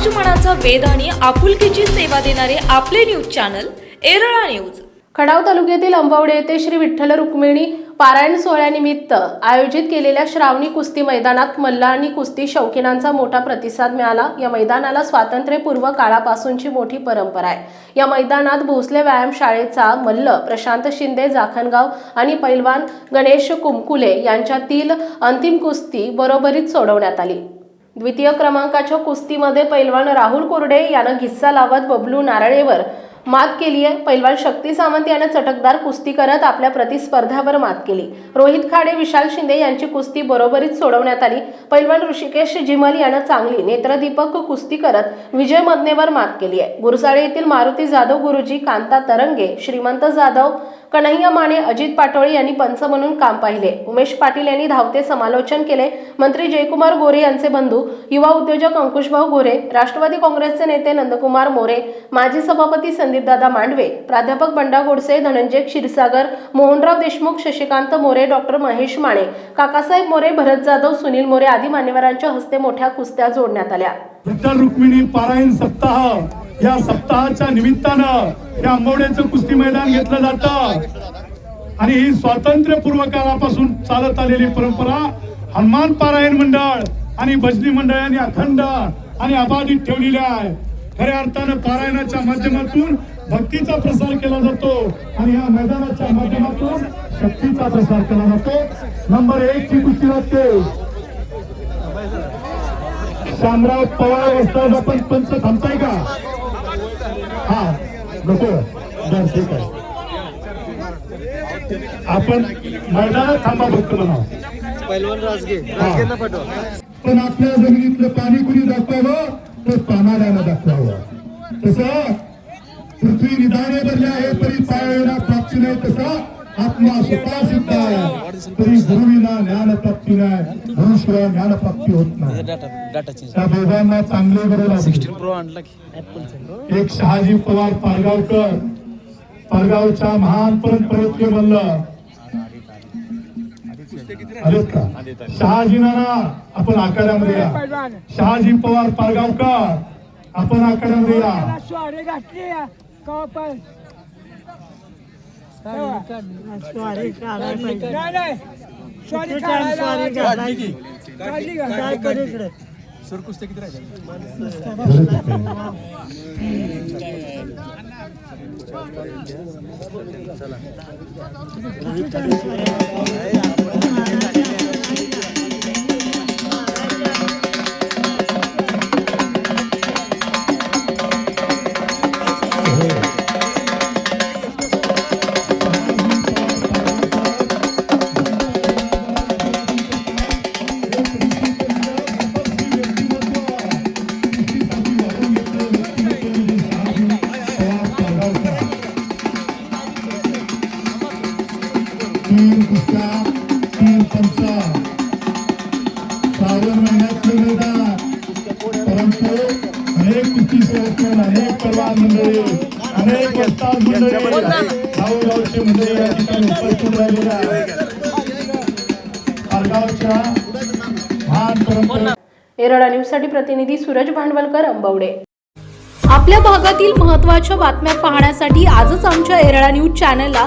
समाज मनाचा आणि आपुलकीची सेवा देणारे आपले news channel Erala news. Khadav तालुक्यातील अंबावडे येथे श्री विठ्ठल रुक्मिणी पारायण सोहळ्यानिमित्त आयोजित केलेल्या श्रावणी कुस्ती मैदानात मल्ल आणि कुस्ती शौकीनांचा मोठा प्रतिसाद मिळाला. या मैदानाला स्वातंत्र्यपूर्व काळापासूनची मोठी परंपरा आहे. या मैदानात भोसले व्यायाम शाळेचा मल्ल प्रशांत शिंदे जाखणगाव आणि पैलवान गणेश कुमकुले यांच्यातील अंतिम कुस्ती बरोबरीत सोडवण्यात आली. द्वितीय क्रमांकाच्या कुस्तीमध्ये पैलवान राहुल कोरडे यानं घिस्सा लावत बबलू नारळेवर मात केली आहे पैलवान शक्ती सावंत यानं चटकदार कुस्ती करत आपल्या प्रतिस्पर्ध्यावर मात केली. रोहित खाडे विशाल शिंदे यांची कुस्ती बरोबरीत सोडवण्यात आली. पैलवान ऋषिकेश जिमल यानं चांगली नेत्रदीपक कुस्ती करत विजय मदनेवर मात केली आहे गुरसाळे येथील मारुती जाधव गुरुजी कांता तरंगे श्रीमंत जाधव कन्हैया माने अजित पाटोळे यांनी पंच म्हणून काम पाहिले. उमेश पाटील यांनी धावते समालोचन केले. मंत्री जयकुमार गोरे यांचे बंधू युवा उद्योजक अंकुशभाऊ गोरे राष्ट्रवादी काँग्रेसचे नेते नंदकुमार मोरे माजी सभापती संदीपदादा मांडवे प्राध्यापक बंडा गोडसे धनंजय क्षीरसागर मोहनराव देशमुख शशिकांत मोरे डॉक्टर महेश माने काकासाहेब मोरे भरत जाधव सुनील मोरे आदी मान्यवरांच्या हस्ते मोठ्या कुस्त्या जोडण्यात आल्या. रुक्मिणी पारायण सप्ताह. या सप्ताहाच्या निमित्तानं या आंबवड्याचं कुस्ती मैदान घेतलं जातं. आणि ही स्वातंत्र्यपूर्व काळापासून चालत आलेली परंपरा हनुमान पारायण मंडळ आणि भजनी मंडळाने अखंड आणि अबाधित ठेवलेली आहे. खऱ्या अर्थानं पारायणाच्या माध्यमातून भक्तीचा प्रसार केला जातो आणि या मैदानाच्या माध्यमातून शक्तीचा प्रसार केला जातो. नंबर एक ची कुस्ती लागते. शामराव पवार वस्ताद आपण पंच थांबताय का? हा नको. बर ठीक आहे. आपण मैदानात थांबा फक्त म्हणा. पैलवान राजगे राजगेंना पाठवा. पण आपल्या जमिनीतलं पाणी कुणी दाखवावं तर पानाऱ्यानं दाखवावं. तसं पृथ्वी निधाने भरले आहे तरी पायाला प्राप्ती नाही तसा. आत्मा स्वतः सिद्ध आहे तरी गुरुविना ज्ञान प्राप्ती नाही गुरुशिवाय ज्ञान प्राप्ती होत नाही. डाटा डाटा चेंज त्या दोघांना चांगले बरं लागले. प्रो आणला की. ऍपल एक शहाजी पवार पारगावकर. पारगावच्या महान परंपरेतले आलेत का? शहाजीना आपण आखाड्यामध्ये या. शहाजी पवार पारगावकर आपण या. स्वारे घातली का पण नाही नाही. स्वारी काढायला काढली का? सर कुस्त्या किती राहिल्या? तीन तीन पंचा श्रावण परंतु अनेक कुस्ती अनेक परवान मंडळी अनेक वस्ताद मंडळी मंडळी या ठिकाणी उपस्थित आहेत. महान परंपरा एरळा न्यूजसाठी प्रतिनिधी सूरज भांडवलकर अंबवडे आपल्या भागातील महत्त्वाच्या बातम्या पाहण्यासाठी आजच आमच्या एरळा न्यूज चॅनलला